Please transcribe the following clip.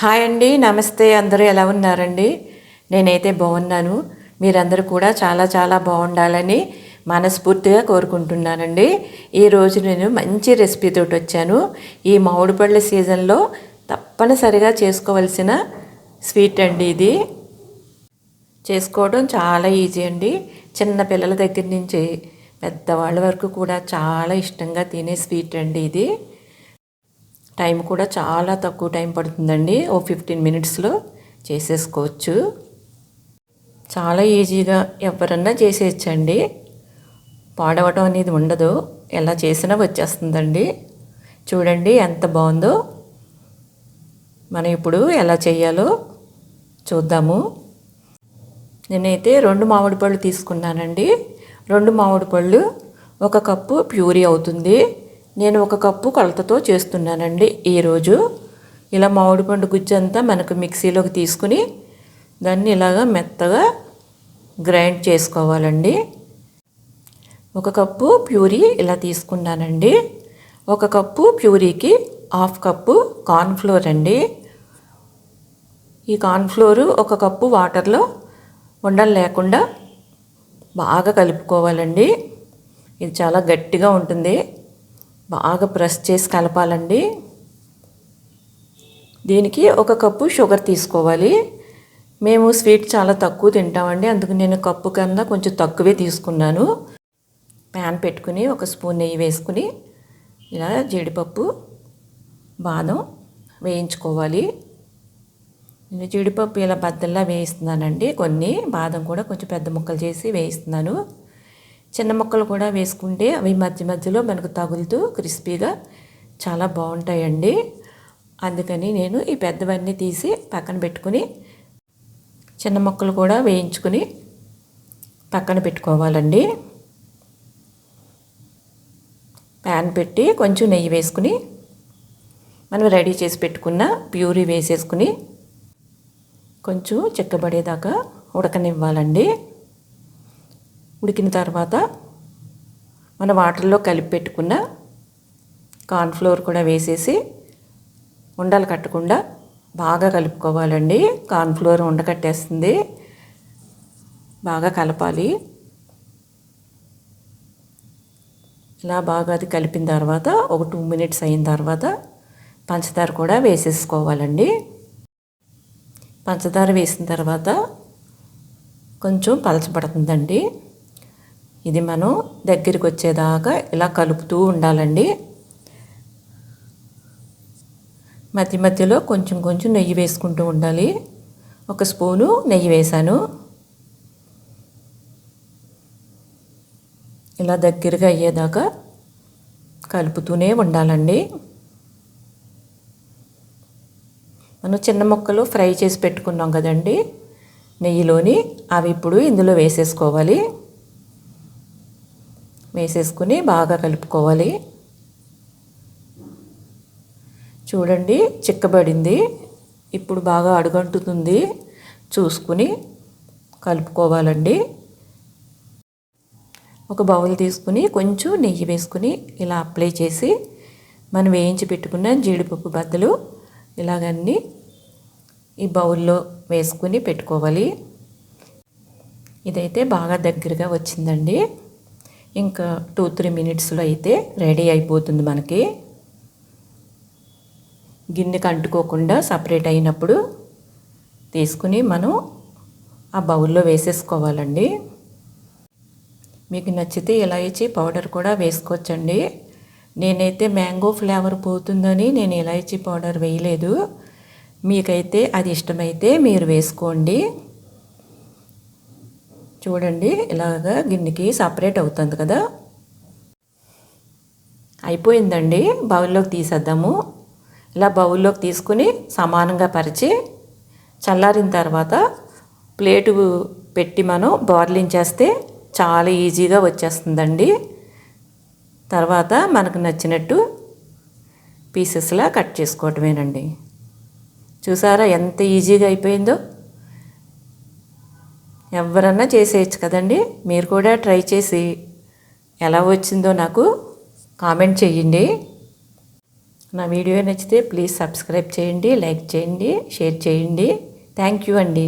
Hi అండి నమస్తే అందరూ ఎలా ఉన్నారండి? నేనైతే బాగున్నాను. మీరందరూ కూడా చాలా చాలా బాగుండాలని మనస్ఫూర్తిగా కోరుకుంటున్నానండి. ఈరోజు నేను మంచి రెసిపీతో వచ్చాను. ఈ మామిడి పళ్ళ సీజన్లో తప్పనిసరిగా చేసుకోవలసిన స్వీట్ అండి ఇది. చేసుకోవడం చాలా ఈజీ అండి. చిన్న పిల్లల దగ్గర నుంచి పెద్దవాళ్ళ వరకు కూడా చాలా ఇష్టంగా తినే స్వీట్ అండి ఇది. టైం కూడా చాలా తక్కువ టైం పడుతుందండి. ఓ ఫిఫ్టీన్ మినిట్స్లో చేసేసుకోవచ్చు. చాలా ఈజీగా ఎవరన్నా చేసేయచ్చండి. పాడవటం అనేది ఉండదు. ఎలా చేసినా వచ్చేస్తుందండి. చూడండి ఎంత బాగుందో. మనం ఇప్పుడు ఎలా చేయాలో చూద్దాము. నేనైతే రెండు మామిడి పళ్ళు తీసుకున్నానండి. రెండు మామిడి పళ్ళు ఒక కప్పు ప్యూరీ అవుతుంది. నేను ఒక కప్పు కొలతతో చేస్తున్నానండి. ఈరోజు ఇలా మామిడి పండు గుజ్జు అంతా మనకు మిక్సీలోకి తీసుకుని దాన్ని ఇలాగా మెత్తగా గ్రైండ్ చేసుకోవాలండి. ఒక కప్పు ప్యూరీ ఇలా తీసుకున్నానండి. ఒక కప్పు ప్యూరీకి హాఫ్ కప్పు కార్న్ఫ్లోర్ అండి. ఈ కార్న్ఫ్లోరు ఒక కప్పు వాటర్లో ఉండలు లేకుండా బాగా కలుపుకోవాలండి. ఇది చాలా గట్టిగా ఉంటుంది. బాగా ప్రెస్ చేసి కలపాలండి. దీనికి ఒక కప్పు షుగర్ తీసుకోవాలి. మేము స్వీట్ చాలా తక్కువ తింటామండి. అందుకు నేను కప్పు కన్నా కొంచెం తక్కువే తీసుకున్నాను. ప్యాన్ పెట్టుకుని ఒక స్పూన్ నెయ్యి వేసుకుని ఇలా జీడిపప్పు బాదం వేయించుకోవాలి. నేను జీడిపప్పు ఇలా బద్దల్లా వేయిస్తున్నానండి. కొన్ని బాదం కూడా కొంచెం పెద్ద ముక్కలు చేసి వేయిస్తున్నాను. చిన్న ముక్కలు కూడా వేసుకుంటే అవి మధ్య మధ్యలో మనకు తగులుతూ క్రిస్పీగా చాలా బాగుంటాయండి. అందుకని నేను ఈ పెద్దవన్నీ తీసి పక్కన పెట్టుకుని చిన్న ముక్కలు కూడా వేయించుకుని పక్కన పెట్టుకోవాలండి. ప్యాన్ పెట్టి కొంచెం నెయ్యి వేసుకుని మనం రెడీ చేసి పెట్టుకున్న ప్యూరీ వేసేసుకుని కొంచెం చిక్కబడేదాకా ఉడకనివ్వాలండి. ఉడికిన తర్వాత మన వాటర్లో కలిపి పెట్టుకున్న కార్న్ఫ్లోర్ కూడా వేసేసి ఉండలు కట్టకుండా బాగా కలుపుకోవాలండి. కార్న్ఫ్లోర్ ఉండకట్టేస్తుంది బాగా కలపాలి. ఇలా బాగా అది కలిపిన తర్వాత ఒక టూ మినిట్స్ అయిన తర్వాత పంచదార కూడా వేసేసుకోవాలండి. పంచదార వేసిన తర్వాత కొంచెం పలచబడుతుందండి. ఇది మనం దగ్గరికి వచ్చేదాకా ఇలా కలుపుతూ ఉండాలండి. మధ్య మధ్యలో కొంచెం కొంచెం నెయ్యి వేసుకుంటూ ఉండాలి. ఒక స్పూను నెయ్యి వేసాను ఇలా దగ్గరగా అయ్యేదాకా కలుపుతూనే ఉండాలండి. మనం చిన్న ముక్కలు ఫ్రై చేసి పెట్టుకున్నాం కదండి. నెయ్యిలోని అవి ఇప్పుడు ఇందులో వేసేసుకోవాలి. వేసేసుకుని బాగా కలుపుకోవాలి. చూడండి చిక్కబడింది. ఇప్పుడు బాగా అడుగంటుతుంది. చూసుకుని కలుపుకోవాలండి. ఒక బౌల్ తీసుకుని కొంచెం నెయ్యి వేసుకుని ఇలా అప్లై చేసి మనం వేయించి పెట్టుకున్న జీడిపప్పు బద్దలు ఇలాగన్నీ ఈ బౌల్లో వేసుకుని పెట్టుకోవాలి. ఇదైతే బాగా దగ్గరగా వచ్చిందండి. ఇంకా టూ త్రీ మినిట్స్లో అయితే రెడీ అయిపోతుంది మనకి. గిన్నెకి అంటుకోకుండా సపరేట్ అయినప్పుడు తీసుకుని మనం ఆ బౌల్లో వేసేసుకోవాలండి. మీకు నచ్చితే ఇలాయచీ పౌడర్ కూడా వేసుకోవచ్చండి. నేనైతే మ్యాంగో ఫ్లేవర్ పోతుందని నేను ఇలాయచీ పౌడర్ వేయలేదు. మీకైతే అది ఇష్టమైతే మీరు వేసుకోండి. చూడండి ఇలాగా గిన్నెకి సపరేట్ అవుతుంది కదా. అయిపోయిందండి బౌల్లోకి తీసేద్దాము. ఇలా బౌల్లోకి తీసుకుని సమానంగా పరిచి చల్లారిన తర్వాత ప్లేటు పెట్టి మనం బార్లించేస్తే చాలా ఈజీగా వచ్చేస్తుందండి. తర్వాత మనకు నచ్చినట్టు పీసెస్లా కట్ చేసుకోవటమేనండి. చూసారా ఎంత ఈజీగా అయిపోయిందో? ఎవరన్నా చేసేయచ్చు కదండి. మీరు కూడా ట్రై చేసి ఎలా వచ్చిందో నాకు కామెంట్ చేయండి నా వీడియో నచ్చితే ప్లీజ్ సబ్స్క్రైబ్ చేయండి లైక్ చేయండి షేర్ చేయండి. థ్యాంక్ యూ అండి.